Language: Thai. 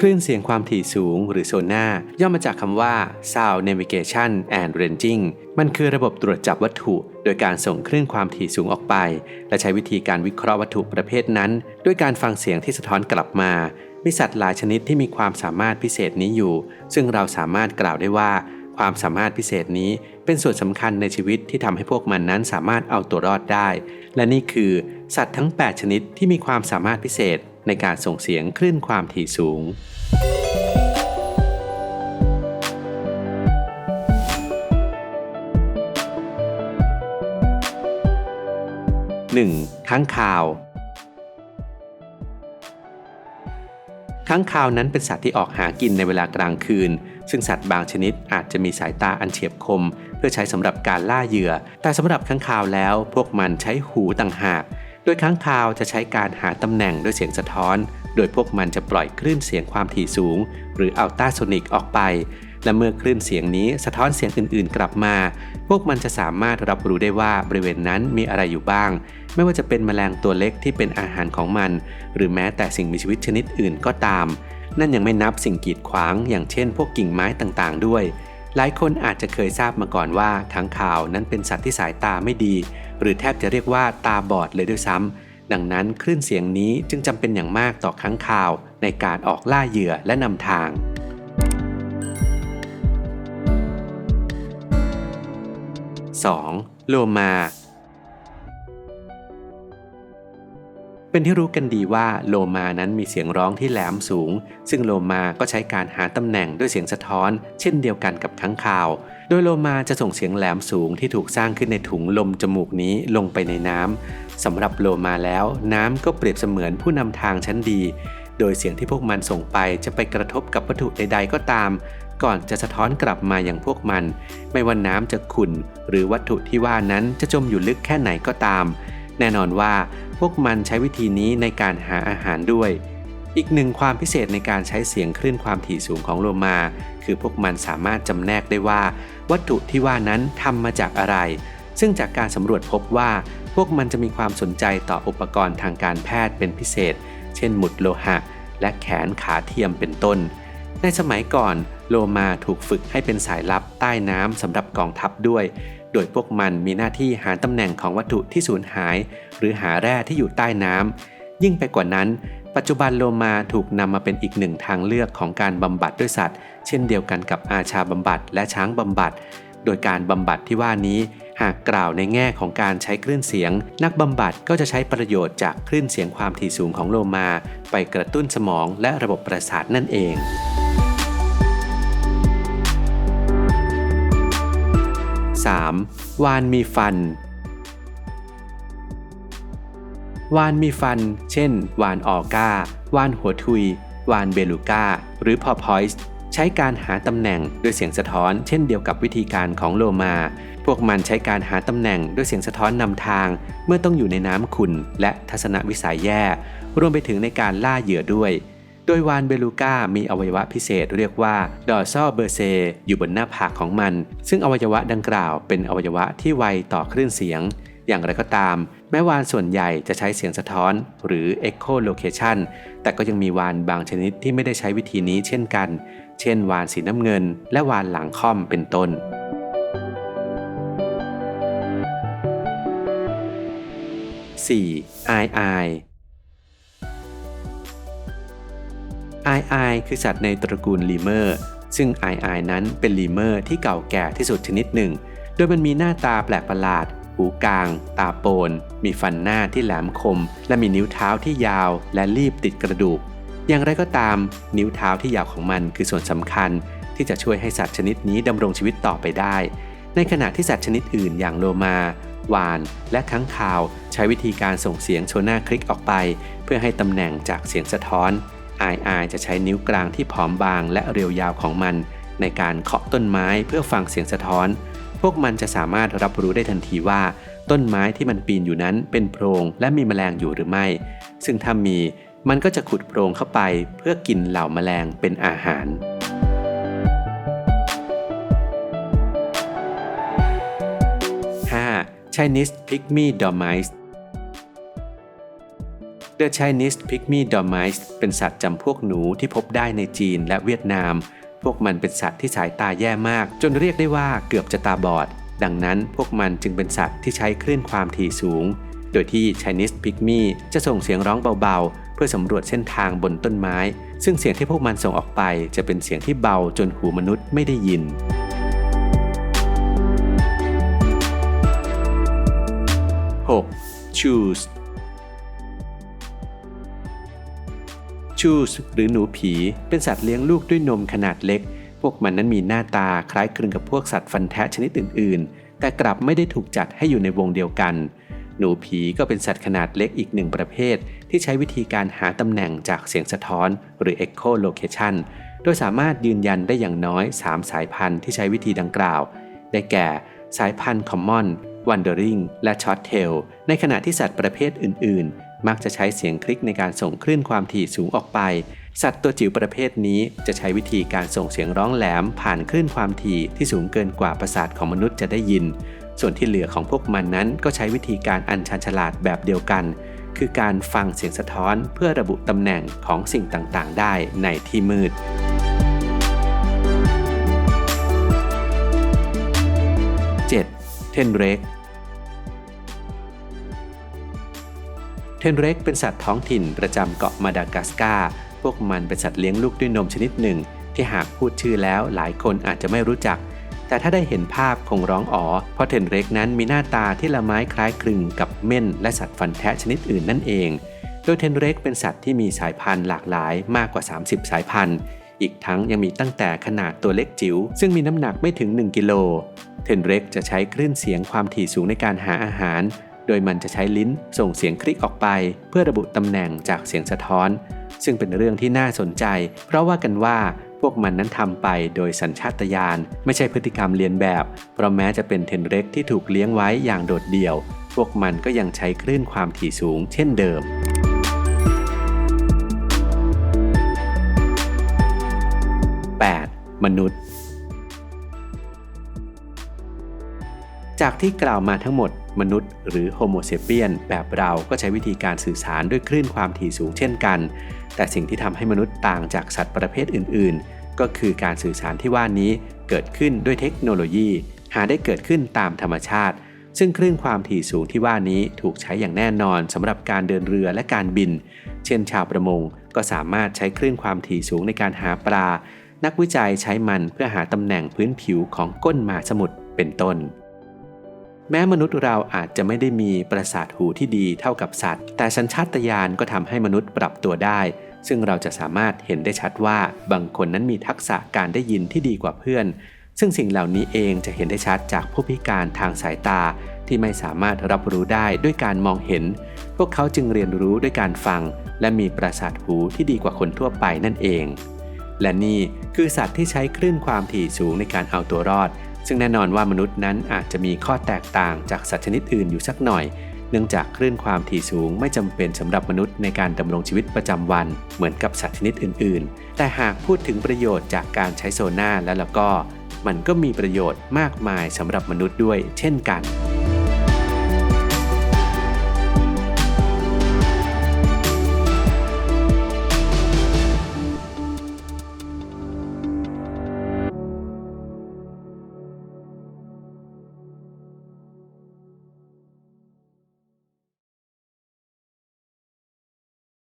คลื่นเสียงความถี่สูงหรือโซน่าย่อมาจากคำว่า Sound Navigation and Ranging มันคือระบบตรวจจับวัตถุ โดยการส่งคลื่นความถี่สูงออกไป และใช้วิธีการวิเคราะห์วัตถุประเภทนั้น ด้วยการฟังเสียงที่สะท้อนกลับมามีสัตว์หลายชนิดที่มีความสามารถพิเศษนี้อยู่ ซึ่งเราสามารถกล่าวได้ว่า ความสามารถพิเศษนี้เป็นส่วนสำคัญในชีวิตที่ทำให้พวกมันนั้นสามารถเอาตัวรอดได้ และนี่คือ สัตว์ทั้ง 8 ชนิดที่มีความสามารถพิเศษ ในการส่งเสียงคลื่นความถี่สูง 1. ค้างคาวค้างคาวนั้นเป็นสัตว์ที่ออกหากินในเวลากลางคืน ซึ่งสัตว์บางชนิดอาจจะมีสายตาอันเฉียบคม เพื่อใช้สำหรับการล่าเหยื่อ แต่สำหรับค้างคาวแล้ว พวกมันใช้หูต่างหาก โดยค้างคาวจะใช้การหาตำแหน่งด้วยเสียงสะท้อน โดยพวกมันจะปล่อยคลื่นเสียงความถี่สูง หรืออัลตราโซนิกออกไป และเมื่อคลื่นเสียงนี้สะท้อนเสียงอื่นๆ กลับมา พวกมันจะสามารถรับรู้ได้ว่าบริเวณนั้นมีอะไรอยู่บ้าง ไม่ว่าจะเป็นแมลงตัวเล็กที่เป็นอาหารของมัน หรือแม้แต่สิ่งมีชีวิตชนิดอื่นก็ตาม นั่นยังไม่นับสิ่งกีดขวาง อย่างเช่น พวกกิ่งไม้ต่างๆ ด้วย หลายคนอาจจะเคยทราบมาก่อนว่าค้างคาวนั้นเป็นสัตว์ที่สายตาไม่ดี หรือแทบจะเรียกว่าตาบอดเลยด้วยซ้ำดังนั้นคลื่นเสียงนี้จึงจำเป็นอย่างมากต่อค้างคาวในการออกล่าเหยื่อและนำทาง 2. โลมา เป็นที่รู้กันดีว่าโลมานั้นมีเสียงร้องที่แหลมสูง ซึ่งโลมาก็ใช้การหาตำแหน่งด้วยเสียงสะท้อน เช่นเดียวกันกับค้างคาว โดยโลมาจะส่งเสียงแหลมสูงที่ถูกสร้างขึ้นในถุงลมจมูกนี้ลงไปในน้ำสำหรับโลมาแล้ว น้ำก็เปรียบเสมือนผู้นำทางชั้นดี โดยเสียงที่พวกมันส่งไปจะไปกระทบกับวัตถุใด ๆ ก็ตาม ก่อนจะสะท้อนกลับมาอย่างพวกมัน ไม่ว่าน้ำจะขุ่นหรือวัตถุที่ว่านั้นจะจมอยู่ลึกแค่ไหนก็ตาม แน่นอนว่า พวกมันใช้วิธีนี้ในการหาอาหารด้วย อีกหนึ่งความพิเศษในการใช้เสียงคลื่นความถี่สูงของโลมา คือพวกมันสามารถจำแนกได้ว่า วัตถุที่ว่านั้นทำมาจากอะไร ซึ่งจากการสำรวจพบว่า พวกมันจะมีความสนใจต่ออุปกรณ์ทางการแพทย์เป็นพิเศษ เช่นหมุดโลหะ และแขนขาเทียมเป็นต้น ในสมัยก่อน โลมาถูกฝึกให้เป็นสายลับใต้น้ำสำหรับกองทัพด้วย ดยพวกมันมีหน้าที่หาตำแหน่งของวัตถุที่สูญหาย หรือหาแร่ที่อยู่ใต้น้ำยิ่งไปกว่านั้น ปัจจุบันโลมาถูกนำมาเป็นอีกหนึ่งทางเลือกของการบำบัดด้วยสัตว์ เช่นเดียวกันกับอาชาบำบัดและช้างบำบัด โดยการบำบัดที่ว่านี้หากกล่าวในแง่ของการใช้คลื่นเสียง นักบำบัดก็จะใช้ประโยชน์จากคลื่นเสียงความถี่สูงของโลมา ไปกระตุ้นสมองและระบบประสาทนั่นเอง 3. วานมีฟัน วานมีฟัน เช่น วานออก้าวานหัวทุย วานเบลูก้า หรือพอพอยส์ใช้การหาตำแหน่งด้วยเสียงสะท้อน เช่นเดียวกับวิธีการของโลมา พวกมันใช้การหาตำแหน่งด้วยเสียงสะท้อนนำทาง เมื่อต้องอยู่ในน้ำขุ่นและทัศนวิสัยแย่ รวมไปถึงในการล่าเหยื่อด้วย โดยวานเบลูก้ามีอวัยวะพิเศษเรียกว่าดอซอเบอร์เซอยู่บนหน้าผากของมัน ซึ่งอวัยวะดังกล่าวเป็นอวัยวะที่ไวต่อคลื่นเสียง อย่างไรก็ตาม แม้วานส่วนใหญ่จะใช้เสียงสะท้อน หรือ echolocation แต่ก็ยังมีวานบางชนิดที่ไม่ได้ใช้วิธีนี้เช่นกัน เช่น วานสีน้ำเงิน และวานหลังค่อมเป็นต้น 4. ไอ ไอไอคือสัตว์ในตระกูลลีเมอร์ ซึ่งไอไอนั้นเป็นลีเมอร์ที่เก่าแก่ที่สุดชนิดหนึ่ง โดยมันมีหน้าตาแปลกประหลาด หูกลาง ตาโปน มีฟันหน้าที่แหลมคม และมีนิ้วเท้าที่ยาว และรีบติดกระดูก อย่างไรก็ตาม นิ้วเท้าที่ยาวของมันคือส่วนสำคัญ ที่จะช่วยให้สัตว์ชนิดนี้ดำรงชีวิตต่อไปได้ ในขณะที่สัตว์ชนิดอื่นอย่างโลมาวาน และค้างคาว ใช้วิธีการส่งเสียงโชน่าคลิกออกไป เพื่อให้ตำแหน่งจากเสียงสะท้อน ไอไอจะใช้นิ้วกลางที่ผอมบางและเรียวยาวของมัน ในการเคาะต้นไม้เพื่อฟังเสียงสะท้อน พวกมันจะสามารถรับรู้ได้ทันทีว่า ต้นไม้ที่มันปีนอยู่นั้นเป็นโพรงและมีแมลงอยู่หรือไม่ ซึ่งถ้ามีมันก็จะขุดโพรงเข้าไปเพื่อกินเหล่าแมลงเป็นอาหาร 5. Chinese Pygmy Dormice The Chinese Pygmy Dormice เป็นสัตว์จำพวกหนูที่พบได้ในจีนและเวียดนาม พวกมันเป็นสัตว์ที่สายตาแย่มาก จนเรียกได้ว่าเกือบจะตาบอด ดังนั้นพวกมันจึงเป็นสัตว์ที่ใช้คลื่นความถี่สูง โดยที่ Chinese Pygmy จะส่งเสียงร้องเบาๆ เพื่อสำรวจเส้นทางบนต้นไม้ ซึ่งเสียงที่พวกมันส่งออกไป จะเป็นเสียงที่เบาจนหูมนุษย์ไม่ได้ยิน 6. Choose Choose หรือหนูผีเป็นสัตว์เลี้ยงลูกด้วยนมขนาดเล็ก พวกมันนั้นมีหน้าตาคล้ายคลึงกับพวกสัตว์ฟันแทะชนิดอื่น ๆ แต่กลับไม่ได้ถูกจัดให้อยู่ในวงเดียวกัน หนูผีก็เป็นสัตว์ขนาดเล็กอีกหนึ่งประเภท ที่ใช้วิธีการหาตำแหน่งจากเสียงสะท้อน หรือ echolocation โดยสามารถยืนยันได้อย่างน้อย 3 สายพันธุ์ที่ใช้วิธีดังกล่าว ได้แก่สายพันธุ์ common wandering และ short tail ในขณะที่สัตว์ประเภทอื่น ๆ มักจะใช้เสียงคลิกในการส่งคลื่นความถี่สูงออกไป สัตว์ตัวจิ๋วประเภทนี้จะใช้วิธีการส่งเสียงร้องแหลมผ่านคลื่นความถี่ที่สูงเกินกว่าประสาทของมนุษย์จะได้ยิน ส่วนที่เหลือของพวกมันนั้นก็ใช้วิธีการอันชันฉลาดแบบเดียวกัน คือการฟังเสียงสะท้อนเพื่อระบุตำแหน่งของสิ่งต่างๆ ได้ในที่มืด 7. เทนเร็ก นเร็กเป็นสัตว์ท้องถิ่นประจำเกาะมาดากัสการ์ พวกมันเป็นสัตว์เลี้ยงลูกด้วยนมชนิดหนึ่ง ที่หากพูดชื่อแล้วหลายคนอาจจะไม่รู้จัก แต่ถ้าได้เห็นภาพคงร้องอ๋อ เพราะเทนเร็กนั้นมีหน้าตาที่ละไม้คล้ายคลึงกับเม่นและสัตว์ฟันแทะชนิดอื่นนั่นเอง โดยเทนเร็กเป็นสัตว์ที่มีสายพันธุ์หลากหลายมากกว่า 30 สายพันธุ์ อีกทั้งยังมีตั้งแต่ขนาดตัวเล็กจิ๋วซึ่งมีน้ำหนักไม่ถึง 1 กิโล เทนเร็กจะใช้คลื่นเสียงความถี่สูงในการหาอาหาร โดยมันจะใช้ลิ้นส่งเสียงคลิกออกไป เพื่อระบุตำแหน่งจากเสียงสะท้อน ซึ่งเป็นเรื่องที่น่าสนใจ เพราะว่ากันว่าพวกมันนั้นทำไปโดยสัญชาตญาณไม่ใช่พฤติกรรมเลียนแบบ เพราะแม้จะเป็นเทนเร็กที่ถูกเลี้ยงไว้อย่างโดดเดี่ยว พวกมันก็ยังใช้คลื่นความถี่สูงเช่นเดิม 8. มนุษย์ จากที่กล่าวมาทั้งหมดมนุษย์หรือโฮโมเซเปียนแบบเราก็ใช้วิธีการสื่อสารด้วยคลื่นความถี่สูงเช่นกัน แต่สิ่งที่ทำให้มนุษย์ต่างจากสัตว์ประเภทอื่น ๆ ก็คือการสื่อสารที่ว่านี้เกิดขึ้นด้วยเทคโนโลยี หาได้เกิดขึ้นตามธรรมชาติ ซึ่งคลื่นความถี่สูงที่ว่านี้ถูกใช้อย่างแน่นอนสำหรับการเดินเรือและการบิน เช่นชาวประมงก็สามารถใช้คลื่นความถี่สูงในการหาปลา นักวิจัยใช้มันเพื่อหาตำแหน่งพื้นผิวของก้นหมาสมุทรเป็นต้น แม้มนุษย์เราอาจจะไม่ได้มีประสาทหูที่ดีเท่ากับสัตว์ แต่สัญชาตญาณก็ทำให้มนุษย์ปรับตัวได้ ซึ่งเราจะสามารถเห็นได้ชัดว่าบางคนนั้นมีทักษะการได้ยินที่ดีกว่าเพื่อน ซึ่งสิ่งเหล่านี้เองจะเห็นได้ชัดจากผู้พิการทางสายตา ที่ไม่สามารถรับรู้ได้ด้วยการมองเห็น พวกเขาจึงเรียนรู้ด้วยการฟัง และมีประสาทหูที่ดีกว่าคนทั่วไปนั่นเอง และนี่คือสัตว์ที่ใช้คลื่นความถี่สูงในการเอาตัวรอด ซึ่งแน่นอนว่ามนุษย์นั้นอาจจะมีข้อแตกต่างจากสัตว์ชนิดอื่นอยู่สักหน่อย เนื่องจากคลื่นความถี่สูงไม่จำเป็นสำหรับมนุษย์ในการดำรงชีวิตประจำวัน เหมือนกับสัตว์ชนิดอื่น ๆ แต่หากพูดถึงประโยชน์จากการใช้โซน่าแล้วแล้วก็ มันก็มีประโยชน์มากมายสำหรับมนุษย์ด้วย เช่นกัน